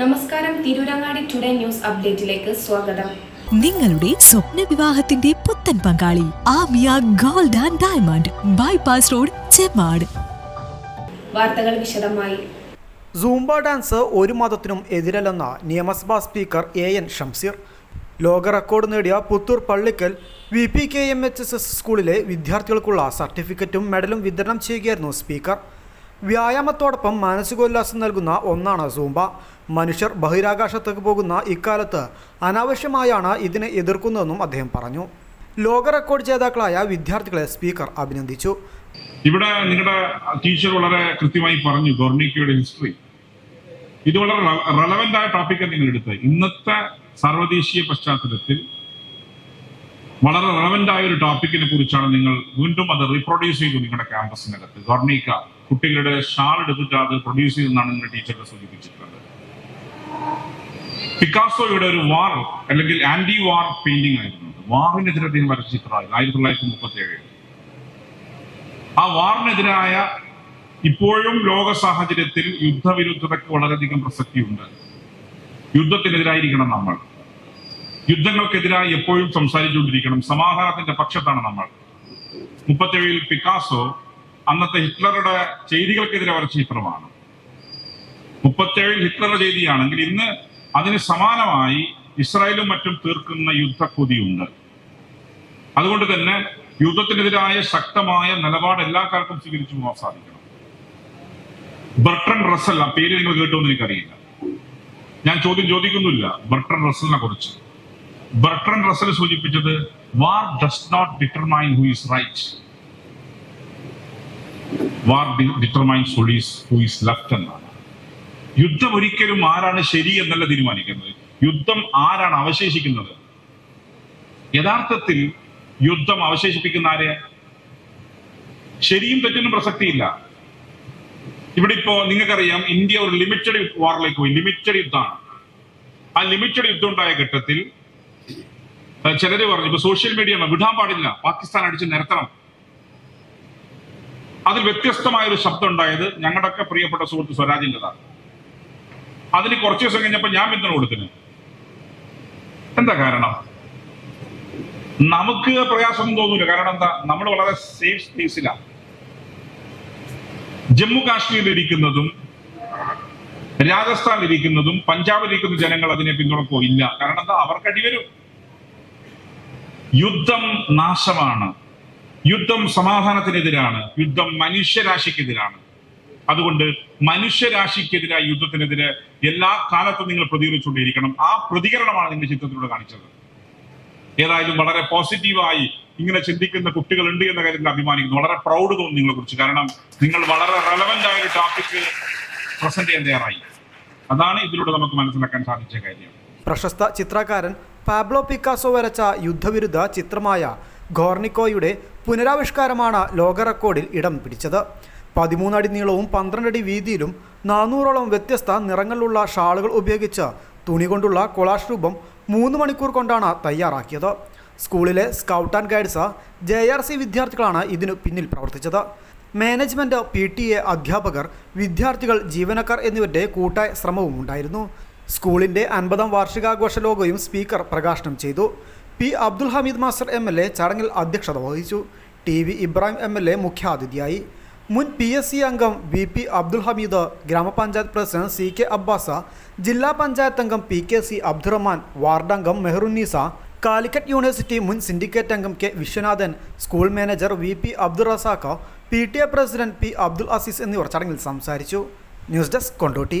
നമസ്കാരം Tirurangadi today news അപ്ഡേറ്റിലേക്ക് സ്വാഗതം. നിങ്ങളുടെ സ്വപ്ന വിവാഹത്തിന്റെ പുത്തൻ പങ്കാളി Amiya gold and diamond bypass road Chemmad. വാർത്തകൾ വിശദമായി. സൂംബ ഡാൻസ് ഒരു മതത്തിനും എതിരല്ലെന്ന നിയമസഭാ സ്പീക്കർ എ എൻ ഷംസീർ. ലോക റെക്കോർഡ് നേടിയ Puthur Pallikkal V P K M H S S സ്കൂളിലെ വിദ്യാർത്ഥികൾക്കുള്ള സർട്ടിഫിക്കറ്റും മെഡലും വിതരണം ചെയ്യുകയായിരുന്നു സ്പീക്കർ. വ്യായാമത്തോടൊപ്പം മാനസികോല്ലാസം നൽകുന്ന ഒന്നാണ് സൂംബ. മനുഷ്യർ ബഹിരാകാശത്തേക്ക് പോകുന്ന ഇക്കാലത്ത് അനാവശ്യമായാണ് ഇതിനെ എതിർക്കുന്നതെന്നും അദ്ദേഹം പറഞ്ഞു. ലോക റെക്കോർഡ് ജേതാക്കളായ വിദ്യാർത്ഥികളെ സ്പീക്കർ അഭിനന്ദിച്ചു. ഇവിടെ നിങ്ങളുടെ ടീച്ചർ വളരെ കൃത്യമായി പറഞ്ഞു ഗോർണിക്കയുടെ ഹിസ്റ്ററി. ഇത് വളരെ റെലവെന്റ് ആയ ടോപ്പിക്കാണ് നിങ്ങൾ എടുത്തത് ഇന്നത്തെ സർവദേശീയ പശ്ചാത്തലത്തിൽ വളരെ റെലവെന്റ് ആയ ഒരു ടോപ്പിക്കിനെ കുറിച്ചാണ് നിങ്ങൾ വീണ്ടും അത് റീപ്രൊഡ്യൂസ് ചെയ്തു നിങ്ങളുടെ ക്യാമ്പസിനകത്ത് ഗോർണിക്ക കുട്ടികളുടെ ഷാൾ എടുത്തിട്ട് അത് പ്രൊഡ്യൂസ് ചെയ്തെന്നാണ് നിങ്ങളുടെ ടീച്ചറുടെ സൂചിപ്പിച്ചിട്ടുള്ളത്. പിക്കാസോയുടെ ഒരു വാർ അല്ലെങ്കിൽ ആന്റി വാർ പെയിന്റിംഗ് ആയിരുന്നു. വാറിനെതിരെ അദ്ദേഹം വരച്ച ചിത്രമായിരുന്നു ആയിരത്തി തൊള്ളായിരത്തി മുപ്പത്തി ഏഴ് ആ വാറിനെതിരായ ഇപ്പോഴും ലോക സാഹചര്യത്തിൽ യുദ്ധവിരുദ്ധതയ്ക്ക് വളരെയധികം പ്രസക്തിയുണ്ട്. യുദ്ധത്തിനെതിരായിരിക്കണം നമ്മൾ. യുദ്ധങ്ങൾക്കെതിരായി എപ്പോഴും സംസാരിച്ചുകൊണ്ടിരിക്കണം. സമാധാനത്തിന്റെ പക്ഷത്താണ് നമ്മൾ. മുപ്പത്തേഴിൽ പിക്കാസോ അന്നത്തെ ഹിറ്റ്ലറുടെ ചെയ്തികൾക്കെതിരെ വരച്ച ചിത്രമാണ്. മുപ്പത്തേഴിൽ ഹിറ്റ്ലറുടെ ചെയ്തിയാണെങ്കിൽ ഇന്ന് അതിന് സമാനമായി ഇസ്രായേലും മറ്റും തീർക്കുന്ന യുദ്ധക്കൊതിയുണ്ട്. അതുകൊണ്ട് തന്നെ യുദ്ധത്തിനെതിരായ ശക്തമായ നിലപാട് എല്ലാ കാലത്തും സ്വീകരിച്ചു പോകാൻ സാധിക്കണം. ബർട്ടൺ റസൽ ആ പേര് നിങ്ങൾ കേട്ടോന്ന് എനിക്കറിയില്ല. ഞാൻ ചോദ്യം ചോദിക്കുന്നില്ല ബർട്ടൺ റസലിനെ കുറിച്ച്. ബർട്ടൺ റസൽ സൂചിപ്പിച്ചത് war does not determine who is right war determines who is who is left എന്നാണ്. യുദ്ധം ഒരിക്കലും ആരാണ് ശരി എന്നല്ല തീരുമാനിക്കുന്നത്. യുദ്ധം ആരാണ് അവശേഷിക്കുന്നത്? യഥാർത്ഥത്തിൽ യുദ്ധം അവശേഷിപ്പിക്കുന്ന ആരെ? ശരിയും തെറ്റിനും പ്രസക്തിയില്ല. ഇവിടെ ഇപ്പോ നിങ്ങൾക്കറിയാം ഇന്ത്യ ഒരു ലിമിറ്റഡ് വാറിലേക്ക് പോയി. ലിമിറ്റഡ് യുദ്ധമാണ്. ആ ലിമിറ്റഡ് യുദ്ധം ഉണ്ടായ ഘട്ടത്തിൽ ചിലര് പറഞ്ഞു ഇപ്പൊ സോഷ്യൽ മീഡിയ വിടാൻ പാടില്ല. പാകിസ്ഥാൻ അടിച്ച് നിരത്തണം. അതിൽ വ്യത്യസ്തമായ ഒരു ശബ്ദം ഉണ്ടായത് ഞങ്ങളുടെയൊക്കെ പ്രിയപ്പെട്ട സുഹൃത്ത് സ്വരാജിന്റെതാണ് അതിന് കുറച്ച് ദിവസം കഴിഞ്ഞപ്പോ ഞാൻ പിന്തുണ കൊടുത്തിന്. എന്താ കാരണം? നമുക്ക് പ്രയാസം തോന്നൂല. കാരണം എന്താ? നമ്മൾ വളരെ സേഫ് സ്പേസിലാണ് ജമ്മു കാശ്മീരിൽ ഇരിക്കുന്നതും രാജസ്ഥാനിൽ ഇരിക്കുന്നതും പഞ്ചാബിൽ ഇരിക്കുന്ന ജനങ്ങൾ അതിനെ പിന്തുണക്കോ ഇല്ല. കാരണം എന്താ? അവർക്ക് യുദ്ധം നാശമാണ്. യുദ്ധം സമാധാനത്തിനെതിരാണ്. യുദ്ധം മനുഷ്യരാശിക്കെതിരാണ്. അതുകൊണ്ട് മനുഷ്യരാശിക്കെതിരായ യുദ്ധത്തിനെതിരെ എല്ലാ കാലത്തും നിങ്ങൾ പ്രതികരിച്ചുകൊണ്ടിരിക്കണം ആ പ്രതികരണമാണ് നിങ്ങൾ ചിത്രത്തിലൂടെ കാണിച്ചത്. ഏതായാലും വളരെ പോസിറ്റീവായി ഇങ്ങനെ ചിന്തിക്കുന്ന കുട്ടികളുണ്ട് എന്ന കാര്യത്തിൽ അഭിമാനിക്കുന്നു. വളരെ പ്രൗഡ് തോന്നുന്നു നിങ്ങളെ കുറിച്ച് കാരണം നിങ്ങൾ വളരെ റെലവെന്റ് ആയ ഒരു ടോപ്പിക് പ്രസന്റ് ചെയ്യാൻ തയ്യാറായി. അതാണ് ഇതിലൂടെ നമുക്ക് മനസ്സിലാക്കാൻ സാധിച്ച കാര്യം. പ്രശസ്ത ചിത്രകാരൻ പാബ്ലോ പിക്കാസോ വരച്ച യുദ്ധവിരുദ്ധ ചിത്രമായ ഗോർണിക്കോയുടെ പുനരാവിഷ്കാരമാണ് ലോക റെക്കോർഡിൽ ഇടം പിടിച്ചത്. പതിമൂന്നടി നീളവും പന്ത്രണ്ടടി വീതിയിലും നാനൂറോളം വ്യത്യസ്ത നിറങ്ങളിലുള്ള ഷാളുകൾ ഉപയോഗിച്ച് തുണി കൊണ്ടുള്ള കൊളാഷ് രൂപം മൂന്ന് മണിക്കൂർ കൊണ്ടാണ് തയ്യാറാക്കിയത്. സ്കൂളിലെ scout and guides J R C വിദ്യാർത്ഥികളാണ് ഇതിനു പിന്നിൽ പ്രവർത്തിച്ചത്. മാനേജ്മെന്റ് പി ടി എ അധ്യാപകർ വിദ്യാർത്ഥികൾ ജീവനക്കാർ എന്നിവരുടെ കൂട്ടായ ശ്രമവും ഉണ്ടായിരുന്നു. സ്കൂളിന്റെ അൻപതാം വാർഷികാഘോഷ ലോഗോയും സ്പീക്കർ പ്രകാശനം ചെയ്തു. P Abdul Hameed master M L A ചടങ്ങിൽ അധ്യക്ഷത വഹിച്ചു. T V Ibrahim M L A മുഖ്യാതിഥിയായി. മുൻ പി എസ് സി അംഗം വി പി അബ്ദുൽ ഹമീദ് ഗ്രാമപഞ്ചായത്ത് പ്രസിഡന്റ് സി കെ അബ്ബാസ ജില്ലാ പഞ്ചായത്ത് അംഗം പി കെ സി അബ്ദുറഹ്മാൻ വാർഡംഗം മെഹറുന്നീസ കാലിക്കറ്റ് യൂണിവേഴ്സിറ്റി മുൻ സിൻഡിക്കേറ്റ് അംഗം K Viswanathan school manager V P Abdul Razak P T A president P Abdul Azeez എന്നിവർ ചടങ്ങിൽ സംസാരിച്ചു. News desk Kondotty.